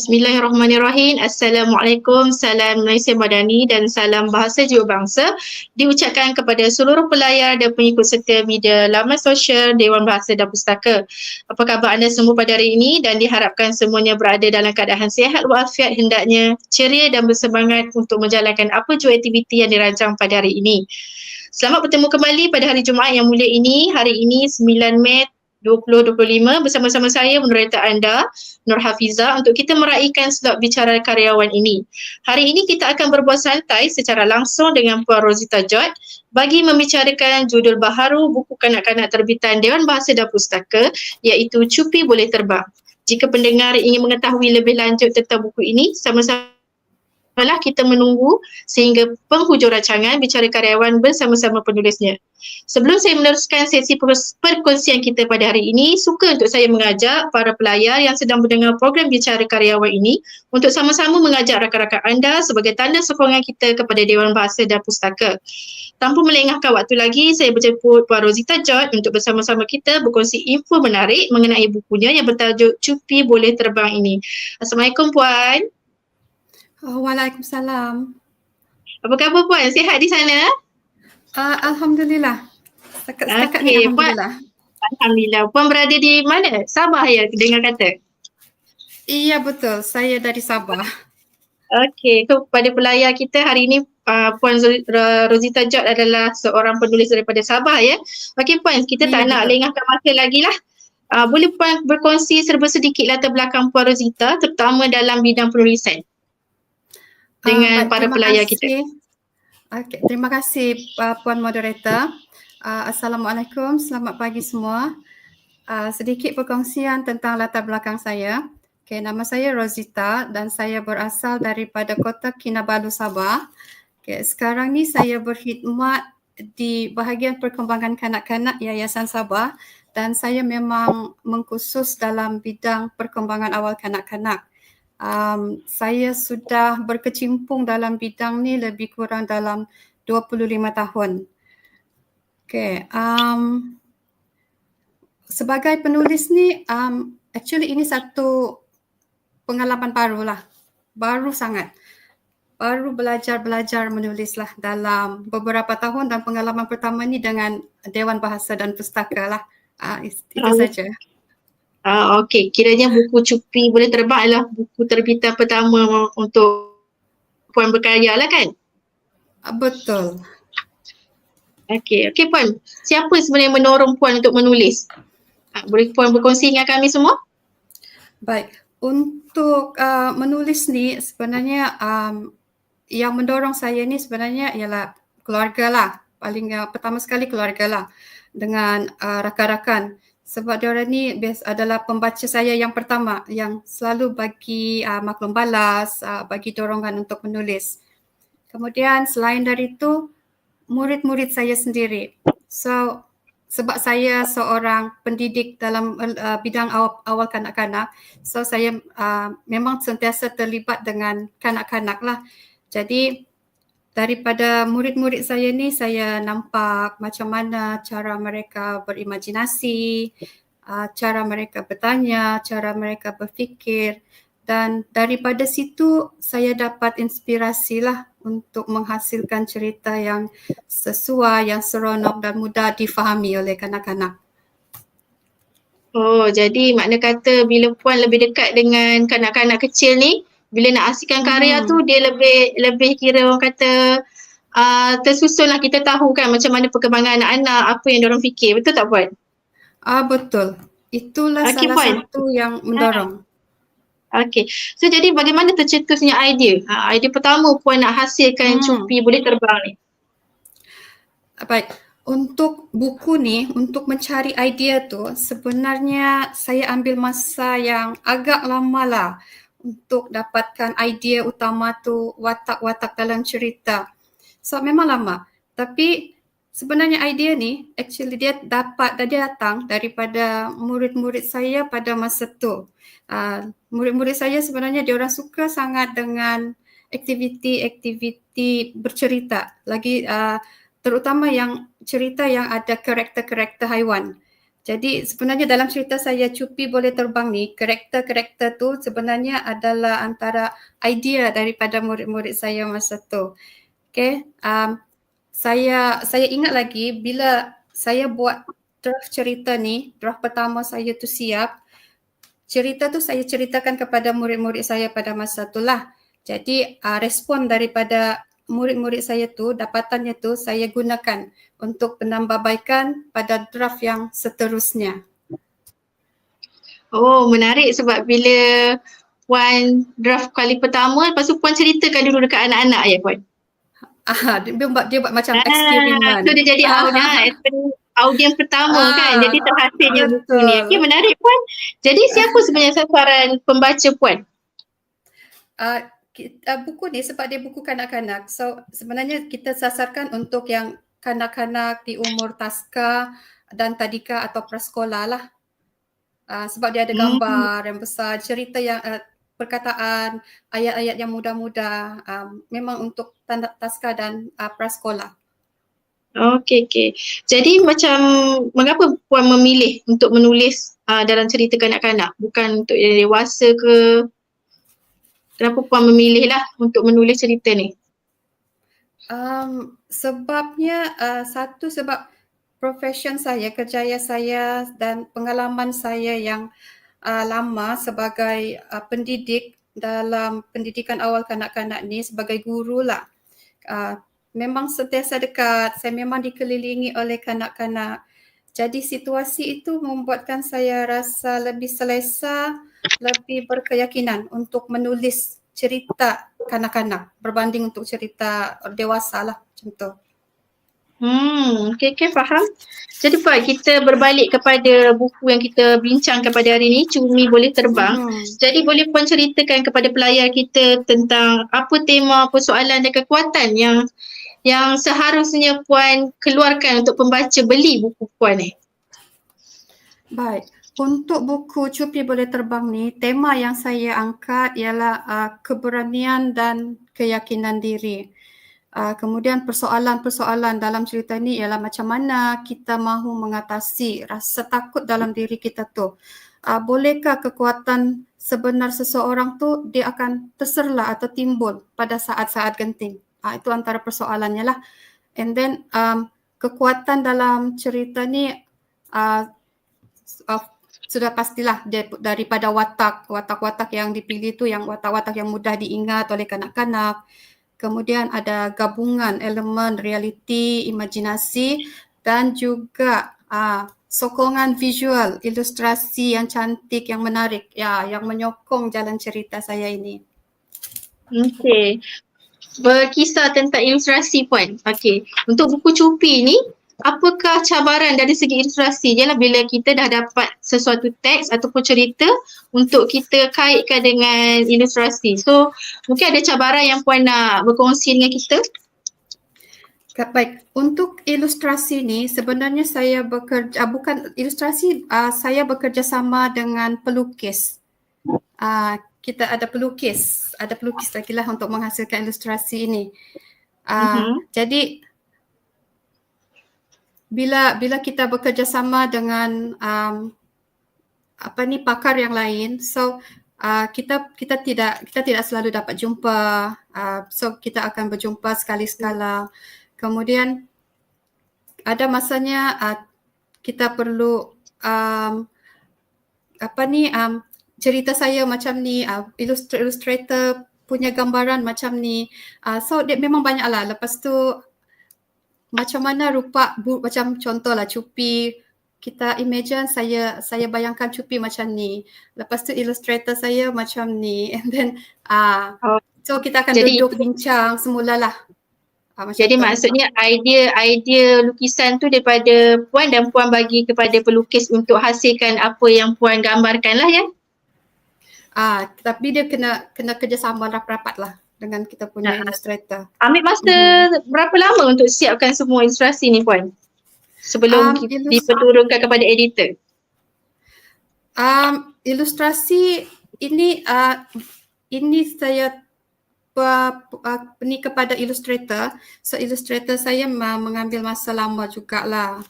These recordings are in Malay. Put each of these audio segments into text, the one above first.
Bismillahirrahmanirrahim. Assalamualaikum, salam Malaysia Madani dan salam bahasa jiwa bangsa diucapkan kepada seluruh pelayar dan pengikut serta media laman sosial Dewan Bahasa dan Pustaka. Apa khabar anda semua pada hari ini dan diharapkan semuanya berada dalam keadaan sihat walafiat hendaknya ceria dan bersemangat untuk menjalankan apa jua aktiviti yang dirancang pada hari ini. Selamat bertemu kembali pada hari Jumaat yang mulia ini. Hari ini 9 Mei 2025 bersama-sama saya moderator anda Nur Hafiza untuk kita meraihkan slot bicara karyawan ini. Hari ini kita akan berbual santai secara langsung dengan Puan Rosita George bagi membicarakan judul baharu buku kanak-kanak terbitan Dewan Bahasa dan Pustaka iaitu Cupi Boleh Terbang. Jika pendengar ingin mengetahui lebih lanjut tentang buku ini, sama-sama malah kita menunggu sehingga penghujung rancangan bicara karyawan bersama-sama penulisnya. Sebelum saya meneruskan sesi perkongsian kita pada hari ini, suka untuk saya mengajak para pelayar yang sedang mendengar program bicara karyawan ini untuk sama-sama mengajak rakan-rakan anda sebagai tanda sokongan kita kepada Dewan Bahasa dan Pustaka. Tanpa melengahkan waktu lagi, saya berjemput Puan Rosita George untuk bersama-sama kita berkongsi info menarik mengenai bukunya yang bertajuk Cupi Boleh Terbang ini. Assalamualaikum Puan. Oh, Waalaikumsalam. Apa khabar Puan? Sihat di sana? Uh, Alhamdulillah. Setakat, setakat okay, Alhamdulillah. Puan, Alhamdulillah. Puan berada di mana? Sabah ya dengar kata? Iya betul. Saya dari Sabah. Okey, so pada pelayar kita hari ini uh, Puan Rosita Jod adalah seorang penulis daripada Sabah ya. Okey Puan, kita ya, tak betul. nak lengahkan masa lagi lah. Uh, boleh Puan berkongsi serba sedikit latar belakang Puan Rosita terutama dalam bidang penulisan? Dengan uh, para pelayar kasih. kita. Okay, terima kasih uh, Puan Moderator. Uh, Assalamualaikum, selamat pagi semua. Uh, sedikit perkongsian tentang latar belakang saya. Okay, nama saya Rosita dan saya berasal daripada kota Kinabalu, Sabah. Okay, sekarang ni saya berkhidmat di bahagian perkembangan kanak-kanak Yayasan Sabah dan saya memang mengkhusus dalam bidang perkembangan awal kanak-kanak um, saya sudah berkecimpung dalam bidang ni lebih kurang dalam 25 tahun. Okay, um, sebagai penulis ni, um, actually ini satu pengalaman baru lah, baru sangat. Baru belajar-belajar menulis lah dalam beberapa tahun dan pengalaman pertama ni dengan Dewan Bahasa dan Pustaka lah. Uh, itu saja. Ah okey, kiranya buku cupi boleh terbang lah buku terbitan pertama untuk puan berkarya lah kan? Ah, betul. Okey, okey puan. Siapa sebenarnya mendorong puan untuk menulis? Ah, boleh puan berkongsi dengan kami semua? Baik, untuk uh, menulis ni sebenarnya um, yang mendorong saya ni sebenarnya ialah keluarga lah. Paling uh, pertama sekali keluarga lah dengan uh, rakan-rakan sebab dia ni adalah pembaca saya yang pertama yang selalu bagi uh, maklum balas, uh, bagi dorongan untuk menulis. Kemudian selain dari itu, murid-murid saya sendiri. So sebab saya seorang pendidik dalam uh, bidang awal, awal kanak-kanak, so saya uh, memang sentiasa terlibat dengan kanak-kanak lah. Jadi daripada murid-murid saya ni saya nampak macam mana cara mereka berimajinasi, uh, cara mereka bertanya, cara mereka berfikir dan daripada situ saya dapat inspirasi lah untuk menghasilkan cerita yang sesuai, yang seronok dan mudah difahami oleh kanak-kanak. Oh, jadi makna kata bila puan lebih dekat dengan kanak-kanak kecil ni, bila nak asihkan karya hmm. tu dia lebih lebih kira orang kata uh, tersusun lah kita tahu kan macam mana perkembangan anak-anak apa yang orang fikir betul tak puan? Ah betul. Itulah okay, salah puan. satu yang mendorong. Okey. So jadi bagaimana tercetusnya idea? Ha, idea pertama puan nak hasilkan hmm. cupi boleh terbang ni. Baik. Untuk buku ni, untuk mencari idea tu sebenarnya saya ambil masa yang agak lama lah untuk dapatkan idea utama tu watak-watak dalam cerita. So memang lama. Tapi sebenarnya idea ni actually dia dapat dia datang daripada murid-murid saya pada masa tu. Uh, murid-murid saya sebenarnya dia orang suka sangat dengan aktiviti-aktiviti bercerita. Lagi uh, terutama yang cerita yang ada karakter-karakter haiwan. Jadi sebenarnya dalam cerita saya Cupi Boleh Terbang ni, karakter-karakter tu sebenarnya adalah antara idea daripada murid-murid saya masa tu. Okay, um, saya saya ingat lagi bila saya buat draft cerita ni, draft pertama saya tu siap, cerita tu saya ceritakan kepada murid-murid saya pada masa tu lah. Jadi uh, respon daripada murid-murid saya tu, dapatannya tu saya gunakan untuk penambahbaikan pada draft yang seterusnya. Oh, menarik sebab bila Puan draft kali pertama, lepas tu Puan ceritakan dulu dekat anak-anak ya Puan? Ah, dia buat, dia buat macam ah, eksperimen. So dia jadi ah, audiens pertama ah, kan, jadi terhasilnya buku ni. Okay, menarik Puan. Jadi siapa sebenarnya sasaran pembaca Puan? Uh, uh, buku ni sebab dia buku kanak-kanak. So sebenarnya kita sasarkan untuk yang kanak-kanak di umur taska dan tadika atau prasekolah lah. Uh, sebab dia ada hmm. gambar hmm. yang besar, cerita yang uh, perkataan, ayat-ayat yang muda-muda um, memang untuk tanda taska dan uh, prasekolah. Okey, okey. Jadi macam mengapa puan memilih untuk menulis uh, dalam cerita kanak-kanak bukan untuk yang dewasa ke kenapa puan memilih lah untuk menulis cerita ni? Um, sebabnya uh, satu sebab profession saya, kerjaya saya dan pengalaman saya yang uh, lama sebagai uh, pendidik dalam pendidikan awal kanak-kanak ni sebagai guru lah. Uh, memang sentiasa dekat, saya memang dikelilingi oleh kanak-kanak. Jadi situasi itu membuatkan saya rasa lebih selesa lebih berkeyakinan untuk menulis cerita kanak-kanak berbanding untuk cerita dewasa lah macam tu. Hmm, okay, okay, faham. Jadi Pak, kita berbalik kepada buku yang kita bincangkan pada hari ini, Cumi Boleh Terbang. Hmm. Jadi boleh Puan ceritakan kepada pelayar kita tentang apa tema persoalan dan kekuatan yang yang seharusnya Puan keluarkan untuk pembaca beli buku Puan ni? Baik. Untuk buku Cupi Boleh Terbang ni, tema yang saya angkat ialah uh, keberanian dan keyakinan diri. Uh, kemudian persoalan-persoalan dalam cerita ni ialah macam mana kita mahu mengatasi rasa takut dalam diri kita tu. Uh, bolehkah kekuatan sebenar seseorang tu dia akan terserlah atau timbul pada saat-saat genting? Uh, itu antara persoalannya lah. And then um, kekuatan dalam cerita ni uh, sudah pastilah daripada watak watak-watak yang dipilih tu yang watak-watak yang mudah diingat oleh kanak-kanak. Kemudian ada gabungan elemen realiti imajinasi dan juga uh, sokongan visual ilustrasi yang cantik yang menarik. Ya yang menyokong jalan cerita saya ini. Okey. Berkisah tentang ilustrasi puan okey. Untuk buku cupi ni apakah cabaran dari segi ilustrasi ialah bila kita dah dapat sesuatu teks ataupun cerita untuk kita kaitkan dengan ilustrasi. So mungkin ada cabaran yang puan nak berkongsi dengan kita? Baik, untuk ilustrasi ni sebenarnya saya bekerja, bukan ilustrasi, uh, saya bekerja sama dengan pelukis. Uh, kita ada pelukis, ada pelukis lagi lah untuk menghasilkan ilustrasi ini. Uh, uh-huh. Jadi bila bila kita bekerjasama dengan um, apa ni pakar yang lain so uh, kita kita tidak kita tidak selalu dapat jumpa uh, so kita akan berjumpa sekali sekala kemudian ada masanya uh, kita perlu um, apa ni um, cerita saya macam ni uh, illustrator punya gambaran macam ni. Uh, so dia memang banyaklah. Lepas tu macam mana rupa bu, macam contohlah cupi. Kita imagine saya saya bayangkan cupi macam ni. Lepas tu illustrator saya macam ni. And then ah uh, so kita akan jadi, duduk bincang semulalah. Uh, jadi tu. maksudnya idea idea lukisan tu daripada puan dan puan bagi kepada pelukis untuk hasilkan apa yang puan gambarkan lah ya? Ah uh, tapi dia kena kena kerjasama rapat-rapat lah dengan kita punya nah, illustrator. Ambil masa mm-hmm. berapa lama untuk siapkan semua ilustrasi ni puan? Sebelum um, ilustri- diperturunkan kepada editor. Um, ilustrasi ini uh, ini saya uh, ni kepada illustrator. So illustrator saya mengambil masa lama jugalah.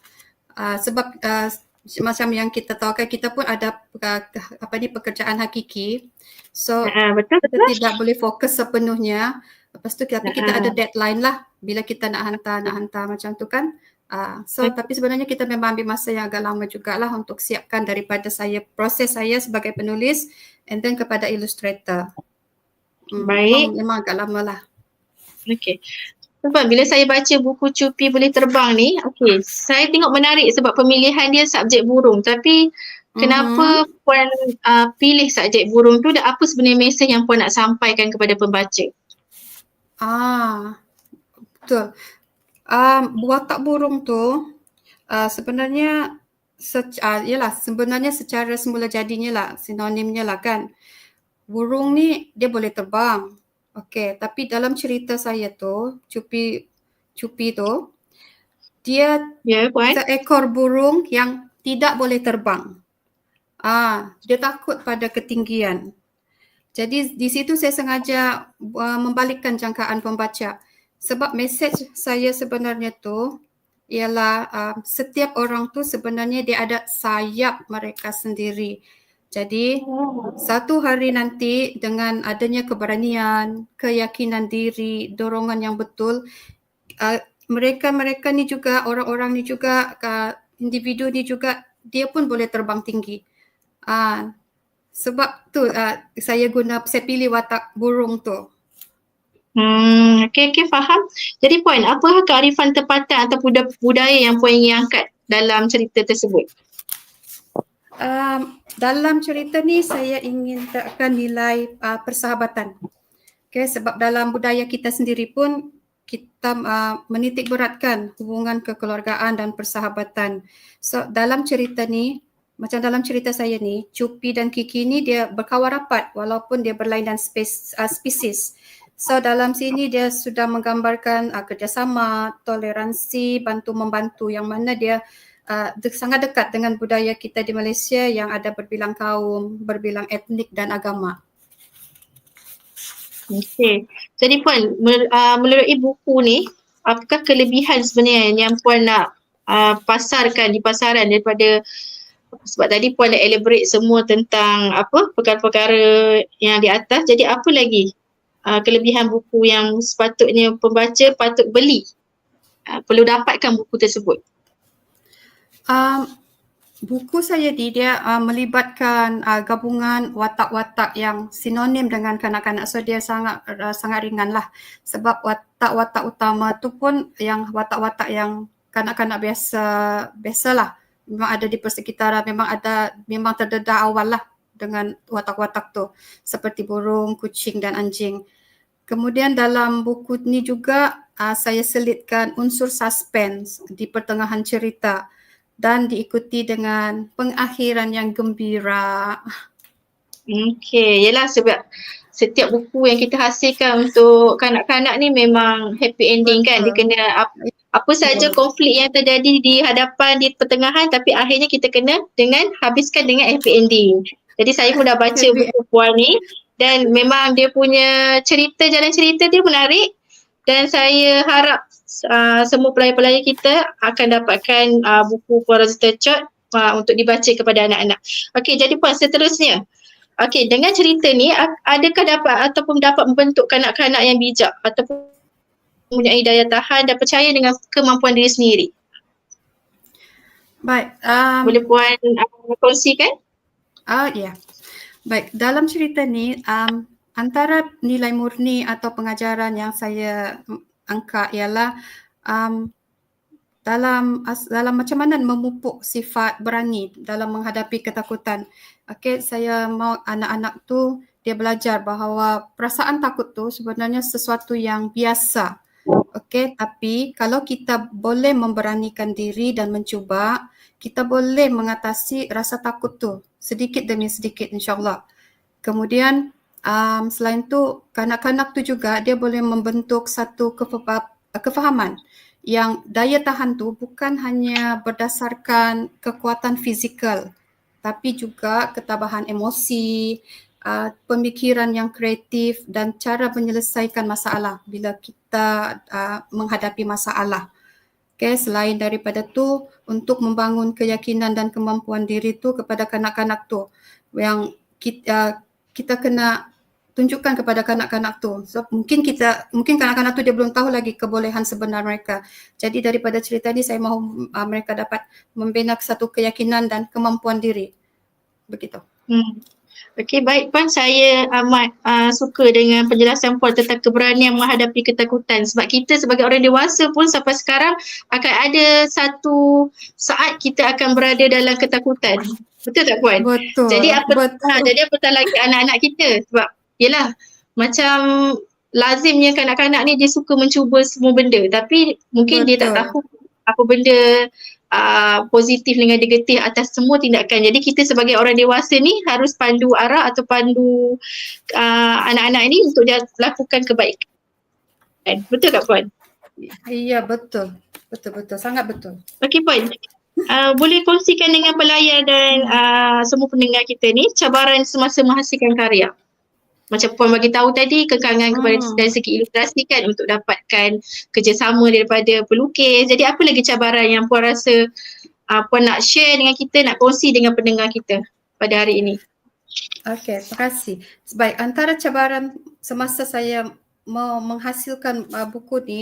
Uh, sebab uh, macam yang kita tahu kan kita pun ada uh, apa ni pekerjaan hakiki. So uh, betul kita betul. tidak boleh fokus sepenuhnya. Lepas tu tapi kita ada deadline lah bila kita nak hantar nak hantar macam tu kan. Uh, so uh. tapi sebenarnya kita memang ambil masa yang agak lama jugalah untuk siapkan daripada saya proses saya sebagai penulis and then kepada illustrator. Hmm, Baik. Memang, memang agak lama lah. Okay. Sebab bila saya baca buku Cupi Boleh Terbang ni, okay, saya tengok menarik sebab pemilihan dia subjek burung. Tapi kenapa uh-huh. Puan uh, pilih subjek burung tu dan apa sebenarnya mesej yang Puan nak sampaikan kepada pembaca? Ah, betul. Um, watak burung tu uh, sebenarnya sec- uh, yalah, sebenarnya secara semula jadinya lah, sinonimnya lah kan. Burung ni dia boleh terbang. Okey, tapi dalam cerita saya tu, Cupi Cupi tu, dia yeah, seekor burung yang tidak boleh terbang. Ah, dia takut pada ketinggian. Jadi di situ saya sengaja uh, membalikkan jangkaan pembaca. Sebab mesej saya sebenarnya tu ialah uh, setiap orang tu sebenarnya dia ada sayap mereka sendiri. Jadi satu hari nanti dengan adanya keberanian, keyakinan diri, dorongan yang betul, uh, mereka-mereka ni juga orang-orang ni juga uh, individu ni juga dia pun boleh terbang tinggi. Uh, sebab tu uh, saya guna saya pilih watak burung tu. Hmm, okey okey faham. Jadi puan, apa kearifan tempatan atau budaya yang puan ingin angkat dalam cerita tersebut? Um, dalam cerita ni saya ingin tekan nilai uh, persahabatan. Okay, sebab dalam budaya kita sendiri pun kita uh, menitik beratkan hubungan kekeluargaan dan persahabatan. So dalam cerita ni, macam dalam cerita saya ni, Cupi dan Kiki ni dia berkawan rapat walaupun dia berlainan uh, spesies. So dalam sini dia sudah menggambarkan uh, kerjasama, toleransi, bantu-membantu yang mana dia sangat dekat dengan budaya kita di Malaysia yang ada berbilang kaum, berbilang etnik dan agama. Okey. Jadi puan, uh, melalui buku ni, apakah kelebihan sebenarnya yang puan nak uh, pasarkan di pasaran daripada sebab tadi puan dah elaborate semua tentang apa perkara-perkara yang di atas. Jadi apa lagi uh, kelebihan buku yang sepatutnya pembaca patut beli? Uh, perlu dapatkan buku tersebut. Um, buku saya ni dia uh, melibatkan uh, gabungan watak-watak yang sinonim dengan kanak-kanak. So dia sangat uh, sangat ringan lah sebab watak-watak utama tu pun yang watak-watak yang kanak-kanak biasa biasalah. Memang ada di persekitaran memang ada memang terdedah awal lah dengan watak-watak tu. Seperti burung, kucing dan anjing. Kemudian dalam buku ni juga uh, saya selitkan unsur suspense di pertengahan cerita dan diikuti dengan pengakhiran yang gembira. Okey, yalah sebab setiap buku yang kita hasilkan untuk kanak-kanak ni memang happy ending kan. Dia kena apa, apa saja konflik yang terjadi di hadapan di pertengahan tapi akhirnya kita kena dengan habiskan dengan happy ending. Jadi saya pun dah baca buku puan ni dan memang dia punya cerita jalan cerita dia menarik dan saya harap uh, semua pelajar-pelajar kita akan dapatkan uh, buku Puan Chot uh, untuk dibaca kepada anak-anak. Okey, jadi puan seterusnya. Okey, dengan cerita ni adakah dapat ataupun dapat membentuk kanak-kanak yang bijak ataupun mempunyai daya tahan dan percaya dengan kemampuan diri sendiri? Baik. Um, Boleh puan uh, kongsikan? Ah, uh, ya. Yeah. Baik, dalam cerita ni um, antara nilai murni atau pengajaran yang saya angkat ialah um, dalam dalam macam mana memupuk sifat berani dalam menghadapi ketakutan. Okey, saya mau anak-anak tu dia belajar bahawa perasaan takut tu sebenarnya sesuatu yang biasa. Okey, tapi kalau kita boleh memberanikan diri dan mencuba, kita boleh mengatasi rasa takut tu sedikit demi sedikit insya-Allah. Kemudian um, selain tu kanak-kanak tu juga dia boleh membentuk satu kefahaman yang daya tahan tu bukan hanya berdasarkan kekuatan fizikal tapi juga ketabahan emosi, uh, pemikiran yang kreatif dan cara menyelesaikan masalah bila kita uh, menghadapi masalah. Okay, selain daripada tu untuk membangun keyakinan dan kemampuan diri tu kepada kanak-kanak tu yang kita, uh, kita kena tunjukkan kepada kanak-kanak tu. So mungkin kita mungkin kanak-kanak tu dia belum tahu lagi kebolehan sebenar mereka. Jadi daripada cerita ni saya mahu uh, mereka dapat membina satu keyakinan dan kemampuan diri. Begitu. Hmm. Okey, baik Puan. Saya amat uh, suka dengan penjelasan Puan tentang keberanian menghadapi ketakutan. Sebab kita sebagai orang dewasa pun sampai sekarang akan ada satu saat kita akan berada dalam ketakutan. Betul tak Puan? Betul. Jadi apa betul. Ha, jadi apatah lagi anak-anak kita sebab yelah macam lazimnya kanak-kanak ni dia suka mencuba semua benda tapi mungkin betul. dia tak tahu apa benda uh, positif dengan negatif atas semua tindakan. Jadi kita sebagai orang dewasa ni harus pandu arah atau pandu uh, anak-anak ni untuk dia lakukan kebaikan. Betul tak Puan? Iya betul. Betul-betul. Sangat betul. Okey Puan. Uh, boleh kongsikan dengan pelayar dan uh, semua pendengar kita ni cabaran semasa menghasilkan karya macam Puan bagi tahu tadi kekangan kepada hmm. dari segi ilustrasi kan untuk dapatkan kerjasama daripada pelukis. Jadi apa lagi cabaran yang Puan rasa uh, Puan nak share dengan kita, nak kongsi dengan pendengar kita pada hari ini? Okey, terima kasih. Sebaik antara cabaran semasa saya menghasilkan uh, buku ni,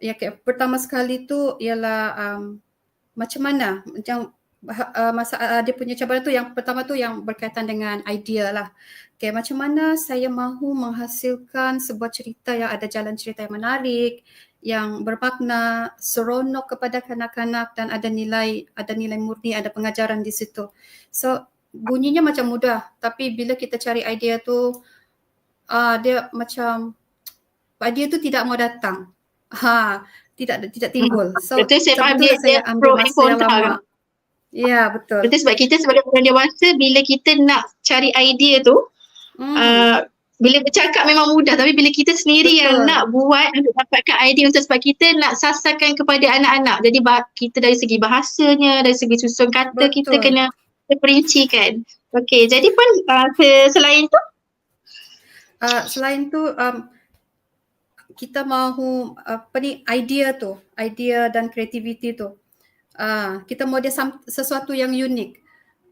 ya okay, pertama sekali tu ialah um, macam mana yang uh, masa uh, dia punya cabaran tu yang pertama tu yang berkaitan dengan idea lah. Okay, macam mana saya mahu menghasilkan sebuah cerita yang ada jalan cerita yang menarik, yang bermakna, seronok kepada kanak-kanak dan ada nilai ada nilai murni, ada pengajaran di situ. So bunyinya macam mudah, tapi bila kita cari idea tu, uh, dia macam idea tu tidak mau datang. Ha, tidak tidak timbul. So Betul saya faham dia, ambil masa yang lama. Ya betul. Betul sebab kita sebagai orang dewasa bila kita nak cari idea tu, Hmm. Uh, bila bercakap memang mudah tapi bila kita sendiri Betul. yang nak buat untuk dapatkan idea untuk sebab kita nak sasarkan kepada anak-anak. Jadi kita dari segi bahasanya, dari segi susun kata Betul. kita kena perincikan. Okey, jadi pun uh, selain tu uh, selain tu um, kita mahu apa ni idea tu, idea dan kreativiti tu. Uh, kita mahu dia sesuatu yang unik.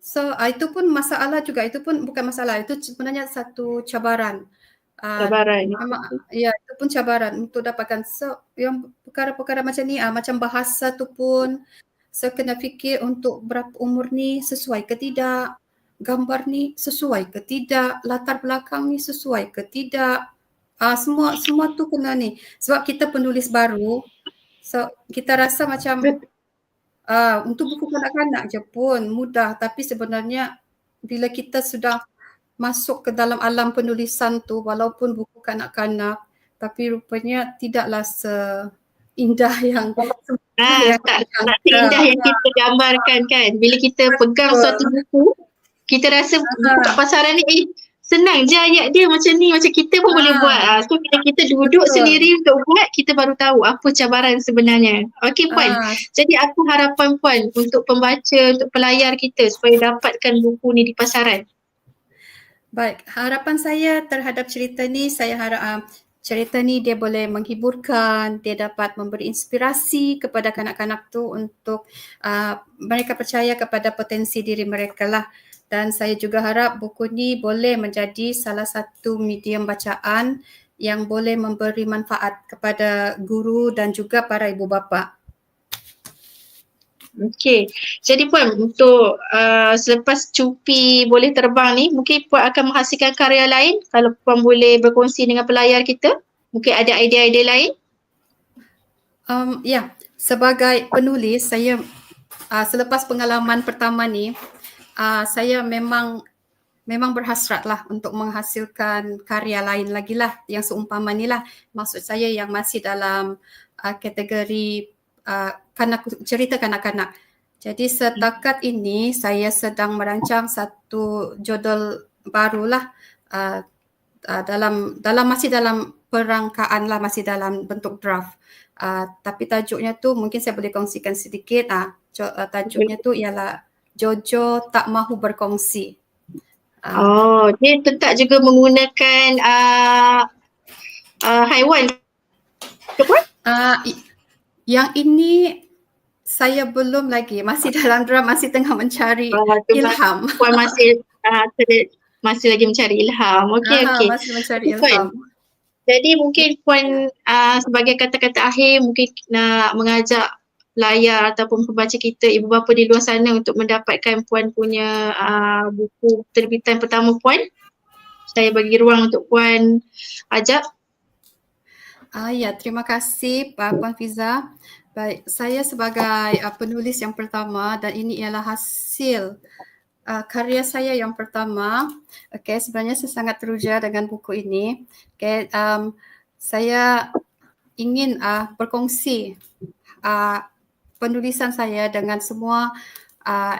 So uh, itu pun masalah juga itu pun bukan masalah itu sebenarnya satu cabaran. Uh, cabaran. Ya itu pun cabaran untuk dapatkan so yang perkara-perkara macam ni uh, macam bahasa tu pun saya so, kena fikir untuk berapa umur ni sesuai ke tidak gambar ni sesuai ke tidak latar belakang ni sesuai ke tidak uh, semua semua tu kena ni sebab kita penulis baru so kita rasa macam Uh, untuk buku kanak-kanak je pun mudah. Tapi sebenarnya bila kita sudah masuk ke dalam alam penulisan tu walaupun buku kanak-kanak tapi rupanya tidaklah seindah yang ah, yang tak, tak seindah yang kita gambarkan kan. Bila kita pegang suatu buku kita rasa buku kat pasaran ni eh senang je ayat dia macam ni macam kita pun ha. boleh buat ha. so bila kita duduk Betul. sendiri untuk buat kita baru tahu apa cabaran sebenarnya okey puan ha. jadi apa harapan puan untuk pembaca untuk pelayar kita supaya dapatkan buku ni di pasaran baik harapan saya terhadap cerita ni saya harap uh, cerita ni dia boleh menghiburkan dia dapat memberi inspirasi kepada kanak-kanak tu untuk uh, mereka percaya kepada potensi diri mereka lah dan saya juga harap buku ni boleh menjadi salah satu medium bacaan yang boleh memberi manfaat kepada guru dan juga para ibu bapa. Okey. Jadi puan untuk uh, selepas cupi boleh terbang ni mungkin puan akan menghasilkan karya lain kalau puan boleh berkongsi dengan pelayar kita. Mungkin ada idea-idea lain? Um, ya, sebagai penulis saya uh, selepas pengalaman pertama ni uh, saya memang memang berhasrat lah untuk menghasilkan karya lain lagi lah yang seumpama ni lah. Maksud saya yang masih dalam uh, kategori uh, kanak, cerita kanak-kanak. Jadi setakat ini saya sedang merancang satu judul barulah uh, uh, dalam dalam masih dalam perangkaan lah masih dalam bentuk draft. Uh, tapi tajuknya tu mungkin saya boleh kongsikan sedikit. Uh, tajuknya tu ialah Jojo tak mahu berkongsi. Uh, oh, dia tetap juga menggunakan uh, uh, haiwan. Uh, yang ini saya belum lagi, masih dalam drum, masih tengah mencari Ah, tu ilham. Puan masih uh, ter, masih lagi mencari ilham. Okey Aha, okey. Masih mencari Puan, ilham. Jadi mungkin puan uh, sebagai kata-kata akhir mungkin nak mengajak layar ataupun pembaca kita ibu bapa di luar sana untuk mendapatkan puan punya uh, buku terbitan pertama puan. Saya bagi ruang untuk puan ajak. Ah ya, terima kasih Puan Fiza. Baik, saya sebagai uh, penulis yang pertama dan ini ialah hasil uh, karya saya yang pertama. Okey, sebenarnya saya sangat teruja dengan buku ini. Okey, um, saya ingin uh, berkongsi uh, penulisan saya dengan semua uh,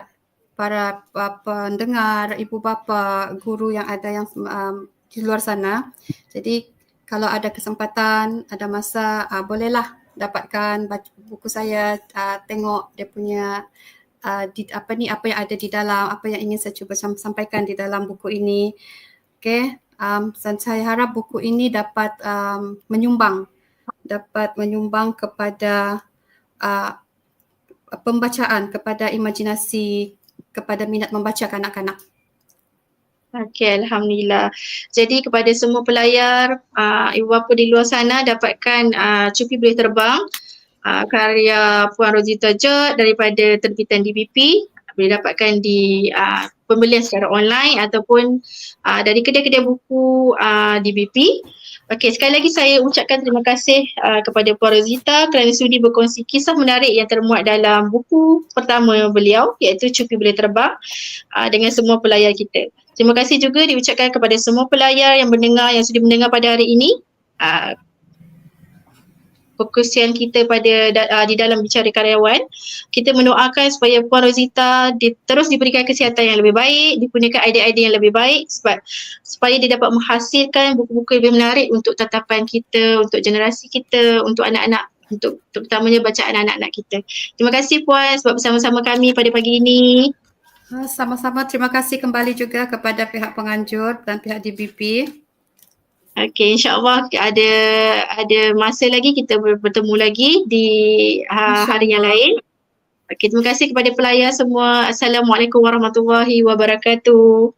para uh, pendengar, ibu bapa, guru yang ada yang um, di luar sana. Jadi kalau ada kesempatan, ada masa, uh, bolehlah dapatkan buku saya, uh, tengok dia punya uh, di, apa ni apa yang ada di dalam, apa yang ingin saya cuba sampaikan di dalam buku ini. Okay, um, dan saya harap buku ini dapat um, menyumbang, dapat menyumbang kepada uh, pembacaan, kepada imajinasi, kepada minat membaca kanak-kanak. Okey, Alhamdulillah. Jadi kepada semua pelayar, uh, ibu bapa di luar sana dapatkan uh, Cupi Boleh Terbang uh, karya Puan Rosita Jod daripada terbitan DBP boleh dapatkan di uh, pembelian secara online ataupun uh, dari kedai-kedai buku uh, DBP. Okey, sekali lagi saya ucapkan terima kasih uh, kepada Puan Rosita kerana sudi berkongsi kisah menarik yang termuat dalam buku pertama beliau iaitu Cupi Boleh Terbang uh, dengan semua pelayar kita. Terima kasih juga diucapkan kepada semua pelayar yang mendengar, yang sudi mendengar pada hari ini. Uh, fokusian kita pada uh, di dalam bicara karyawan. Kita mendoakan supaya Puan Rosita di, terus diberikan kesihatan yang lebih baik, dikurniakan idea-idea yang lebih baik sebab supaya dia dapat menghasilkan buku-buku lebih menarik untuk tatapan kita, untuk generasi kita, untuk anak-anak untuk terutamanya bacaan anak-anak kita. Terima kasih Puan sebab bersama-sama kami pada pagi ini. Ah, sama-sama terima kasih kembali juga kepada pihak penganjur dan pihak DBP. Okey, insyaAllah ada ada masa lagi kita bertemu lagi di uh, hari yang lain. Okey, terima kasih kepada pelayar semua. Assalamualaikum warahmatullahi wabarakatuh.